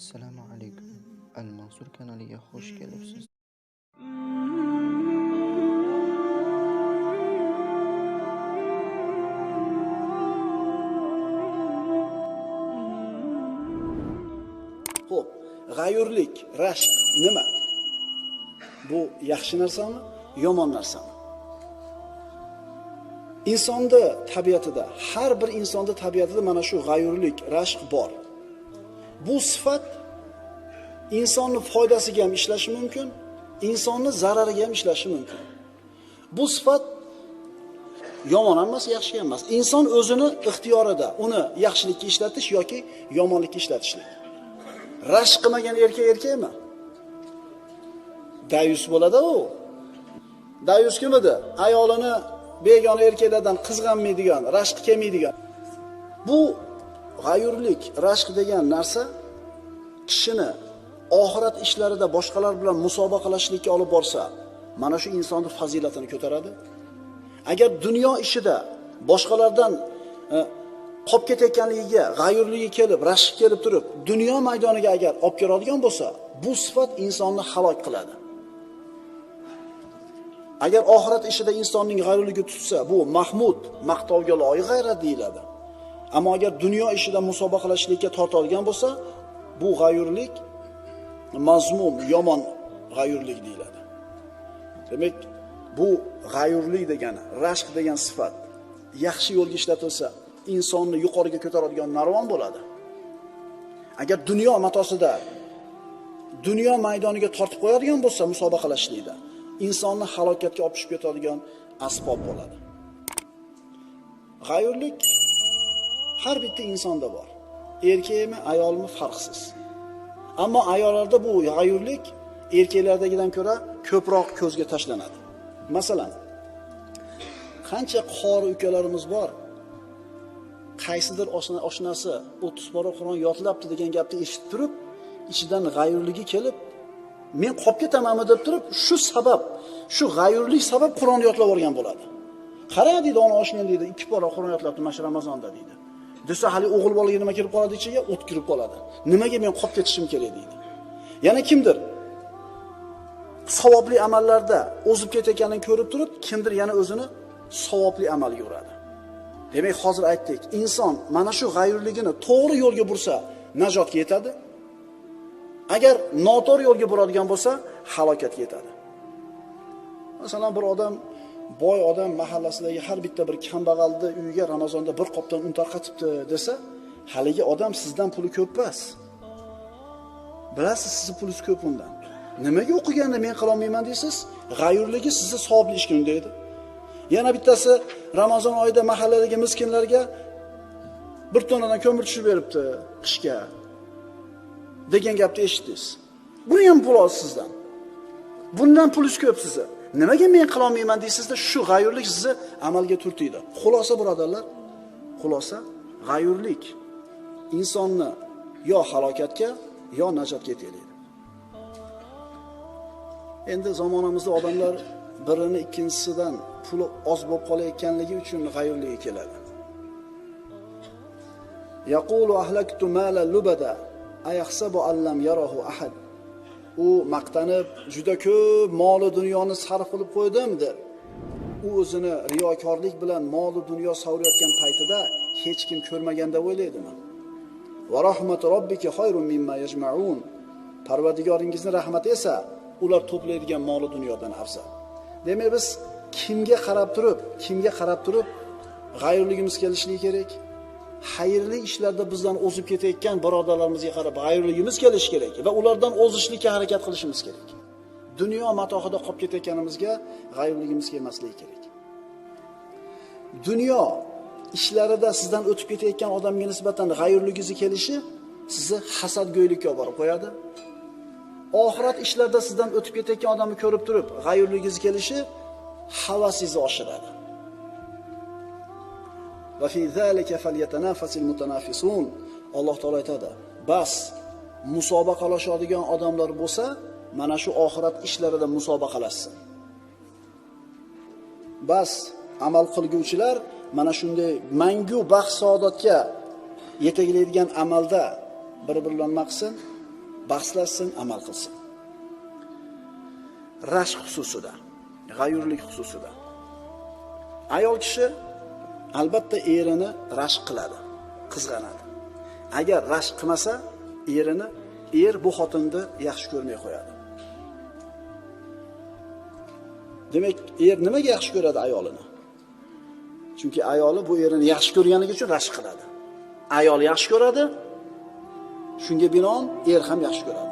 Assalomu alaykum. Al-Mansur kanaliga xush kelibsiz. Xo'p, g'ayurlik, rashq nima? Bu yaxshi narsami, yomon narsami? Insonda tabiatida, har bir insonda tabiatida mana shu g'ayurlik, rashq bor. Bu sifat insonni foydasiga ham ishlashi mumkin, insonni zarariga ham ishlashi mumkin. Bu sifat yomon ham emas, yaxshi ham emas. Inson o'zini ixtiyorida uni yaxshilikka ishlatish yoki yomonlikka ishlatishlik. rashk qilmagan erkak erkakmi? Dayus bo'ladi u. Dayus kim edi? Ayolini begona erkaklardan qizg'anmaydigan, rashqi kelmaydigan. Bu g'ayurlik, rashq degan narsa kishini oxirat ishlarida boshqalar bilan musobaqalashlikka olib borsa, mana shu insonni fazilatini ko'taradi. Agar dunyo ishida boshqalardan e, qolib ketayotganligiga g'ayurligi kelib, rashk kelib turib, dunyo maydoniga agar olib keladigan bo'lsa, bu sifat insonni halok qiladi. Agar oxirat ishida insonning g'ayurligi tutsa, bu mahmud, maqtovga loyiq g'ayrat deyiladi. Ammo agar dunyo ishida musobaqalashlikka tortadigan bo'lsa, bu g'ayurlik mazmum, yomon g'ayurlik deyiladi. Demak, bu g'ayurlik degani, rashq degan sifat yaxshi yo'lga ishlatilsa, insonni yuqoriga ko'taradigan narvon bo'ladi. Agar dunyo matosida dunyo maydoniga tortib qo'yadigan bo'lsa musobaqalashlikda insonni halokatga olib tushib ketadigan asbob bo'ladi. G'ayurlik har bitta insonda bor. Erkakmi, ayolmi farqsiz. Ammo ayollarda bu g'ayurlik erkaklardagidan ko'ra ko'proq ko'zga tashlanadi. Masalan, qancha qori ukalarimiz bor, qaysidir oshnasi 30 pora Qur'on yodlabdi degan gapni eshitib turib, ichidan g'ayurligi kelib, men qolib ketamanmi deb turib, shu sabab, shu g'ayurlik sabab Qur'on yodlab olgan bo'ladi. Qara deydi ona oshnam deydi, 2 pora Qur'on yodlabdi mana Ramazonda deydi. Desa hali o'g'il bolaga nima kirib qoladi ichiga? O't kirib qoladi. Nimaga men qolib ketishim kerak deydi. Yana kimdir savobli amallarda o'zib ketayotganini ko'rib turib, kimdir yana o'zini savobli amalga uradi. Demak, hozir aytdik, inson mana shu g'ayurligini to'g'ri yo'lga bursa, najotga yetadi. Agar noto'g'ri yo'lga buradigan bo'lsa, halokatga yetadi. Masalan, bir odam boy odam mahallasidagi har bitta bir kambag'alni uyiga Ramazonda bir qopdan un tarqatibdi desa, haligi odam sizdan puli ko'p emas. Bilasiz, sizni pulingiz ko'p undan. Nimaga o'qiganda men qila olmayman deysiz? G'ayurligi sizni savobli ishga undaydi. Yana bittasi Ramazon oyida mahalladagi miskinlarga bir tonnadan ko'mir tushib beribdi qishga degan gapni eshitdingiz. Buni ham pul olsiz sizdan. Bundan pulingiz ko'p sizni. Nimaga men qila olmayman deysizda, shu g'ayurlik sizni amalga turtiydi. Xulosa birodarlar, xulosa g'ayurlik insonni yo halokatga, yo najotga yetaklaydi. Endi zamonamizda odamlar birini ikkinchisidan puli oz bo'lib qolayotganligi uchun g'ayurlikka keladi. Yaqulu ahlaktu mala lubada ayahsabu allam yarahu ahad. U maqtanib, juda ko'p mol dunyoni sarf qilib qo'ydim deb. U o'zini riyokorlik bilan mol dunyo sovurayotgan paytida hech kim ko'rmaganda o'ylaydimi? Va rahmat robbika xayrun mimma yajma'un. Parvardigoringizning rahmati esa ular to'playdigan mol dunyodan afzal. Demak biz kimga qarab turib, kimga qarab turib g'ayurligimiz kelishligi kerak? Xayrli ishlarda bizdan o'zib ketayotgan birodarlarimizga qarab g'ayurligimiz kelishi kerak va ulardan o'zishlikka harakat qilishimiz kerak. Dunyo matohida qolib ketayotganimizga g'ayurligimiz kelmasligi kerak. Dunyo ishlarida sizdan o'tib ketayotgan odamga nisbatan g'ayurligingiz kelishi sizni hasadgo'ylikka olib borib qo'yadi. Oxirat ishlarida sizdan o'tib ketayotgan odamni ko'rib turib, g'ayurligingiz kelishi havasingizni oshiradi. Va fi zalika falyatanafasil mutanafisun. Alloh taolo aytadi: "Bas musobaqalashadigan odamlar bo'lsa, mana shu oxirat ishlarida musobaqalashsin." Bas amal qilguvchilar mana shunday mangu baxt saodatga yetaklaydigan amalda bir-birlarini maqsin bahslashsin amal qilsin rashk xususida g'ayurlik xususida ayol kishi albatta erini rashk qiladi qizg'anadi. Agar rashk qilmasa erini er bu xotinni yaxshi ko'rmay qo'yadi. Demak er nimaga yaxshi ko'radi ayolini? Chunki ayoli bu erini yaxshi ko'rganligi uchun rashk qiladi. Ayol yaxshi ko'radi shunga binoan er ham yaxshi ko'radi.